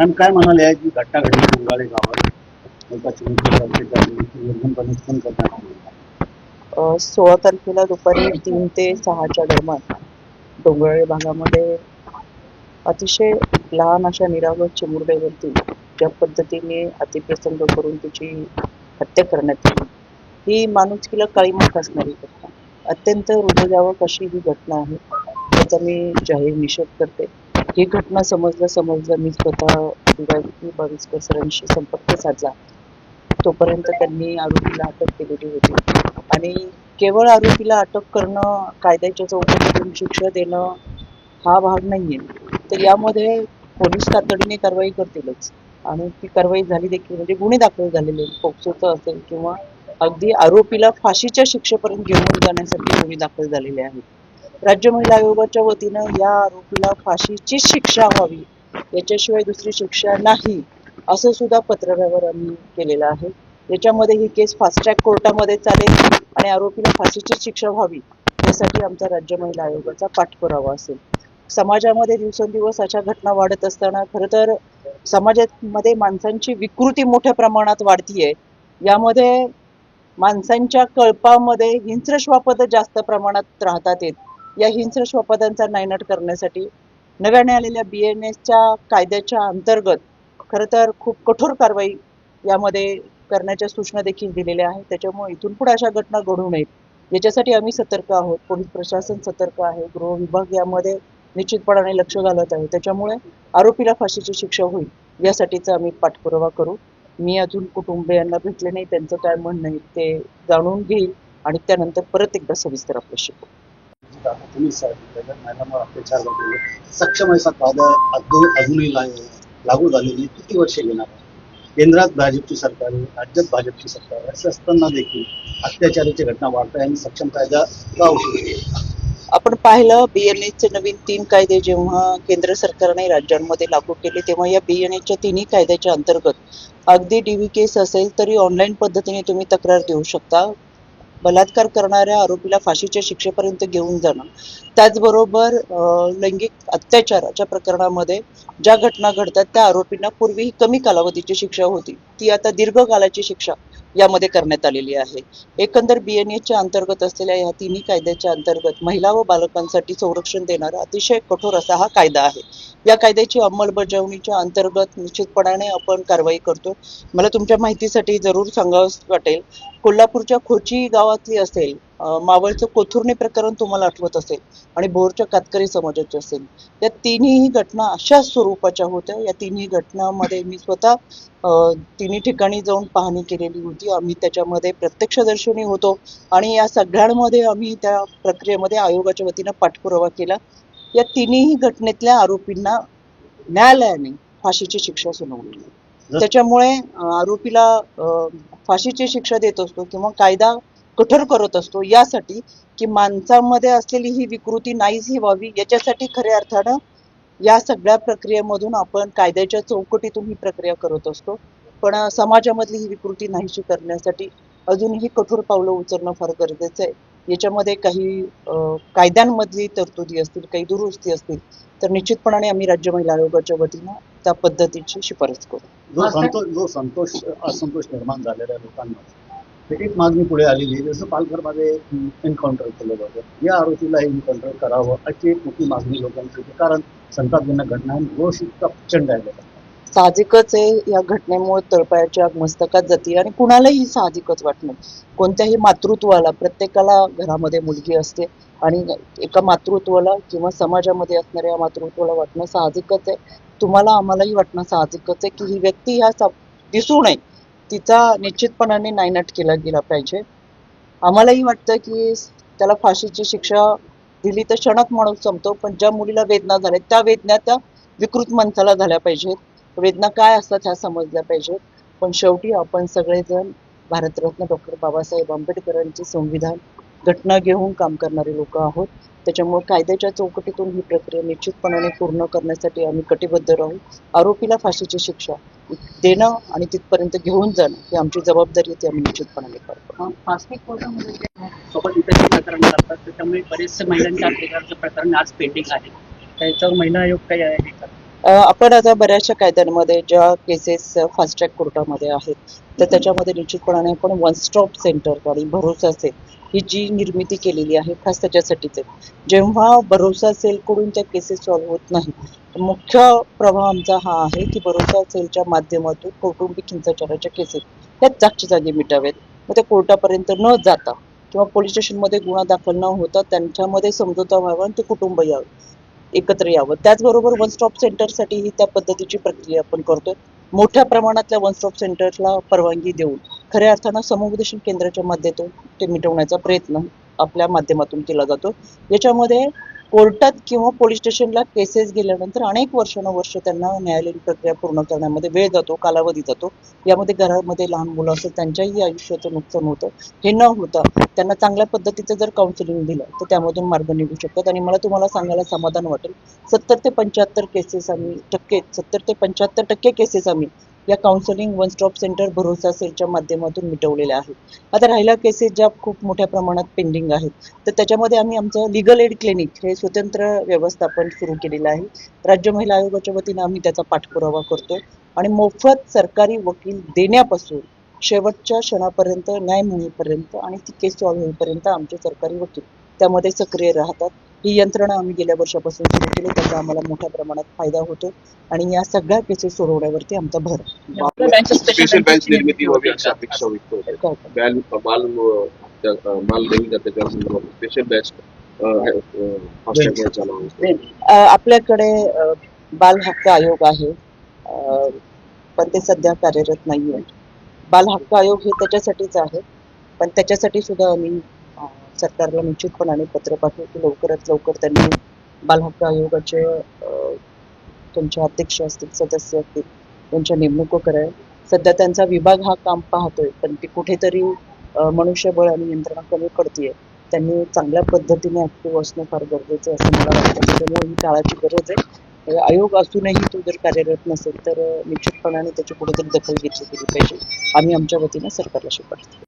Ma'am काय म्हणाले आहे की घटना घडली डोंगाळे गावात सोळा तारखेला दुपारी तीन ते सहाच्या दरम्यान डोंगराळे भागामध्ये अतिशय लहान अशा निरागस चिमुरड्यावरती ज्या पद्धतीने अतिप्रसंग करून तिची हत्या करण्यात आली. ही माणुसकीला काळीमाख असणारी घटना. अत्यंत हृदयावक अशी ही घटना आहे. त्याचा मी जाहीर निषेध करते. ही घटना समजलं समजलं. मी स्वतः दिवाळी बावीसकर सरांशी संपर्क साधला. तोपर्यंत त्यांनी आरोपीला अटक केलेली होती. आणि केवळ आरोपीला अटक करणं कायद्याच्या चौकटीतून शिक्षा देणं हा भाग नाही आहे तर यामध्ये पोलीस तातडीने कारवाई करतीलच. आणि ती कारवाई झाली देखील म्हणजे गुन्हे दाखल झालेले. आहेत. पोक्सोचं असेल किंवा अगदी आरोपीला फाशीच्या शिक्षेपर्यंत घेऊन जाण्यासाठी गुन्हे दाखल झालेले आहेत. राज्य महिला आयोगाच्या वतीनं या आरोपीला फाशीची शिक्षा व्हावी याच्याशिवाय दुसरी शिक्षा नाही असं सुद्धा पत्रव्यवहार आम्ही केलेला आहे. याच्यामध्ये ही केस फास्ट ट्रॅक कोर्टामध्ये चालेल आणि आरोपीला फाशीची शिक्षा व्हावी यासाठी आमचा राज्य महिला आयोगाचा पाठपुरावा असेल. समाजामध्ये दिवसेंदिवस अशा घटना वाढत असताना खरं तर समाजामध्ये माणसांची विकृती मोठ्या प्रमाणात वाढतीये. यामध्ये माणसांच्या कळपामध्ये हिंस्रश्वापद जास्त प्रमाणात राहतात येत. या हिंस्र श्वापदांचा नायनाट करण्यासाठी नव्याने आलेल्या बी एन एसच्या कायद्याच्या अंतर्गत खरं तर खूप कठोर कारवाई यामध्ये करण्याच्या सूचना देखील दिलेल्या आहेत. त्याच्यामुळे इथून पुढे अशा घटना घडू नयेत. याच्यासाठी आम्ही सतर्क आहोत. पोलीस प्रशासन सतर्क आहे. गृह विभाग यामध्ये निश्चितपणाने लक्ष घालत आहे. त्याच्यामुळे आरोपीला फाशीची शिक्षा होईल यासाठीचा आम्ही पाठपुरावा करू. मी अजून कुटुंबियांना भेटले नाही. त्यांचं काय म्हणणं आहे ते जाणून घेईल आणि त्यानंतर परत एकदा सविस्तर आपल्याशी बोलू. आता तुम्ही सांगितलं महिलांवर अत्याचार वगैरे सक्षम असा कायदा अजून अजूनही लागू झालेली किती वर्षे घेणार केंद्रात भाजपची सरकार आहे राज्यात भाजपची सरकार आहे. असे असताना देखील अत्याचाराची घटना वाढत आहे आणि सक्षम कायदा का उशीर आपण पाहिलं बीएनएचे नवीन तीन कायदे जेव्हा केंद्र सरकारने राज्यांमध्ये लागू केले तेव्हा या बीएनएच्या तिन्ही कायद्याच्या अंतर्गत अगदी डी व्ही केस असेल तरी ऑनलाईन पद्धतीने तुम्ही तक्रार देऊ शकता. बलात्कार करणाऱ्या आरोपीला फाशीच्या शिक्षेपर्यंत घेऊन जाणं. त्याचबरोबर अं, लैंगिक अत्याचाराच्या प्रकरणामध्ये ज्या घटना घडतात त्या आरोपींना पूर्वीही कमी कालावधीची शिक्षा होती. ती आता दीर्घकालाची शिक्षा. यामध्ये करण्यात आलेली आहे. एकंदर बीएनएच्या अंतर्गत असलेल्या या तिन्ही कायद्याच्या अंतर्गत महिला व बालकांसाठी संरक्षण देणारा अतिशय कठोर असा हा कायदा आहे. या कायद्याची अंमलबजावणीच्या अंतर्गत निश्चितपणाने आपण कारवाई करतो. मला तुमच्या माहितीसाठी जरूर सांगावं वाटेल. कोल्हापूरच्या खोची गावातली असेल मावळचं कोथुर्णे प्रकरण तुम्हाला आठवत असेल आणि भोरच्या कातकरी समाजाची असेल. या तिन्ही घटना अशा स्वरूपाच्या होत्या. या तिन्ही घटनांमध्ये मी स्वतः अं, तिन्ही ठिकाणी जाऊन पाहणी केलेली होती. आम्ही त्याच्यामध्ये प्रत्यक्षदर्शनी होतो आणि या सगळ्यांमध्ये आम्ही त्या प्रक्रियेमध्ये आयोगाच्या वतीनं पाठपुरावा केला. या तिन्ही घटनेतल्या आरोपींना न्यायालयाने फाशीची शिक्षा सुनावली. त्याच्यामुळे आरोपीला फाशीची शिक्षा देत असतो किंवा कायदा कठोर करत असतो. यासाठी की माणसामध्ये असलेली ही विकृती नाहीशी व्हावी याच्यासाठी खऱ्या अर्थानं या सगळ्या प्रक्रियेमधून आपण कायद्याच्या चौकटीतून ही प्रक्रिया करत असतो. पण समाजामधली ही विकृती नाहीशी करण्यासाठी अजूनही कठोर पावलं उचलणं फार गरजेचं आहे. याच्यामध्ये काही कायद्यांमधली तरतुदी असतील काही दुरुस्ती असतील तर निश्चितपणाने आम्ही राज्य महिला आयोगाच्या वतीनं त्या पद्धतीची शिफारस करू. जो संतोष जो संतोष असंतोष निर्माण झालेल्या लोकांमध्ये एक मागणी पुढे आलेली आहे. जसं पालघरमध्ये एन्काउंटर केलं जातं. या आरोपीला एन्काउंटर करावं अशी एक मोठी मागणी लोकांची होती. कारण संतापजनक घटना आहे रोष इतका प्रचंड आहे. साहजिकच आहे. या घटनेमुळे तळपायाची आग मस्तकात जाते आणि कुणालाही साहजिकच वाटणं कोणत्याही मातृत्वाला प्रत्येकाला घरामध्ये मुलगी असते आणि एका मातृत्वाला किंवा समाजामध्ये असणाऱ्या मातृत्वाला वाटणं साहजिकच आहे. तुम्हाला आम्हालाही वाटणं साहजिकच आहे की ही व्यक्ती ह्या दिसू नये. तिचा निश्चितपणाने नायनाट केला गेला पाहिजे. आम्हालाही वाटतं की त्याला फाशीची शिक्षा दिली तर क्षणात माणूस संपतो पण ज्या मुलीला वेदना झाल्या त्या वेदना त्या विकृत माणसाला झाल्या पाहिजेत. वेदना काय असतात ह्या समजल्या पाहिजेत. पण शेवटी आपण सगळेजण भारतरत्न डॉक्टर बाबासाहेब आंबेडकरांचे संविधान घटना घेऊन काम करणारे लोक आहोत. त्याच्यामुळे कायद्याच्या चौकटीतून ही प्रक्रिया निश्चितपणाने पूर्ण करण्यासाठी आम्ही कटिबद्ध राहू. आरोपीला फाशीची शिक्षा देणं आणि तिथपर्यंत घेऊन जाणं ही आमची जबाबदारी आहे ती आम्ही निश्चितपणाने करतो. फास्टिक कोर्टामध्ये जे सोबत इतर प्रकरण करतात त्याच्यामुळे बरेचसे महिलांच्या अत्याचाराचं प्रकरण आज पेंडिंग आहे. त्याच्यावर महिला आयोग काही आहे आपण आता बऱ्याचशा कायद्यांमध्ये ज्या केसेस फास्ट ट्रॅक कोर्टामध्ये आहेत तर त्याच्यामध्ये निश्चितपणाने आपण वन स्टॉप सेंटर आणि भरोसा सेल ही जी निर्मिती केलेली आहे खास त्याच्यासाठीच आहे जेव्हा भरोसा सेलकडून त्या केसेस सॉल्व्ह होत नाही मुख्य प्रभाव आमचा हा आहे की भरोसा सेलच्या माध्यमातून कौटुंबिक हिंसाचाराच्या केसेस ह्या जागच्या जागी मिटावेत मग त्या कोर्टापर्यंत न जाता किंवा पोलीस स्टेशनमध्ये गुन्हा दाखल न होता त्यांच्यामध्ये समझोता व्हावा आणि ते कुटुंब यावं एकत्र यावं. त्याचबरोबर वन स्टॉप सेंटरसाठी ही त्या पद्धतीची प्रक्रिया आपण करतोय. मोठ्या प्रमाणातल्या वन स्टॉप सेंटरला परवानगी देऊन खऱ्या अर्थानं समुपदेशन केंद्राच्या माध्यमातून ते मिटवण्याचा प्रयत्न आपल्या माध्यमातून केला जातो. याच्यामध्ये कोर्टात किंवा पोलीस स्टेशनला केसेस गेल्यानंतर अनेक वर्षानुवर्ष त्यांना न्यायालयीन प्रक्रिया पूर्ण करण्यामध्ये वेळ जातो कालावधी जातो. यामध्ये घरामध्ये लहान मुलं असतात त्यांच्याही आयुष्याचं नुकसान होतं. हे न होता त्यांना चांगल्या पद्धतीचं जर काउन्सिलिंग दिलं तर त्यामधून मार्ग निघू शकतात. आणि मला तुम्हाला सांगायला समाधान वाटेल सत्तर ते पंच्याहत्तर केसेस आम्ही टक्के सत्तर ते पंच्याहत्तर टक्के केसेस आम्ही या काउन्सिलिंग वन स्टॉप सेंटर भरोसा सेलच्या माध्यमातून मिटवलेल्या आहेत. आता राहिल्या केसेस ज्या खूप मोठ्या प्रमाणात पेंडिंग आहेत. तर त्याच्यामध्ये आम्ही आमचं लिगल एड क्लिनिक हे स्वतंत्र व्यवस्थापन सुरू केलेलं आहे. राज्य महिला आयोगाच्या वतीनं आम्ही त्याचा पाठपुरावा करतो आणि मोफत सरकारी वकील देण्यापासून शेवटच्या क्षणापर्यंत न्याय मिळेपर्यंत आणि ती केस सॉल्व्ह होईपर्यंत आमचे सरकारी वकील त्यामध्ये सक्रिय राहतात. ही यंत्रणा आम्ही गेल्या वर्षापासून सुरू केली त्याचा आम्हाला मोठ्या प्रमाणात फायदा होतो. आणि या सगळ्या केसेस सोडवण्यावरती आमचा भर. स्पेशल बँच निर्मिती व्हावी अशी अपेक्षा स्पेशल बँच आपल्याकडे बाल हक्क आयोग आहे. पण ते सध्या कार्यरत नाही आहे बाल हक्क आयोग हे त्याच्यासाठीच आहे. पण त्याच्यासाठी सुद्धा आम्ही सरकारला निश्चितपणाने पत्र पाठवू की लवकरात लवकर त्यांनी बालहक्क आयोगाचे तुमचे अध्यक्ष असतील सदस्य असतील त्यांच्या नेमणुका कराव्या सध्या त्यांचा विभाग हा काम पाहतोय पण ती कुठेतरी मनुष्यबळ आणि यंत्रणा कमी पडतीये. त्यांनी चांगल्या पद्धतीने ऍक्टिव्ह असणं फार गरजेचं आहे असं मला वाटतं. ही काळाची गरज आहे. आयोग असूनही तो जर कार्यरत नसेल तर निश्चितपणाने त्याची कुठेतरी दखल घेतली गेली पाहिजे. आम्ही आमच्या वतीने सरकारला शिफारस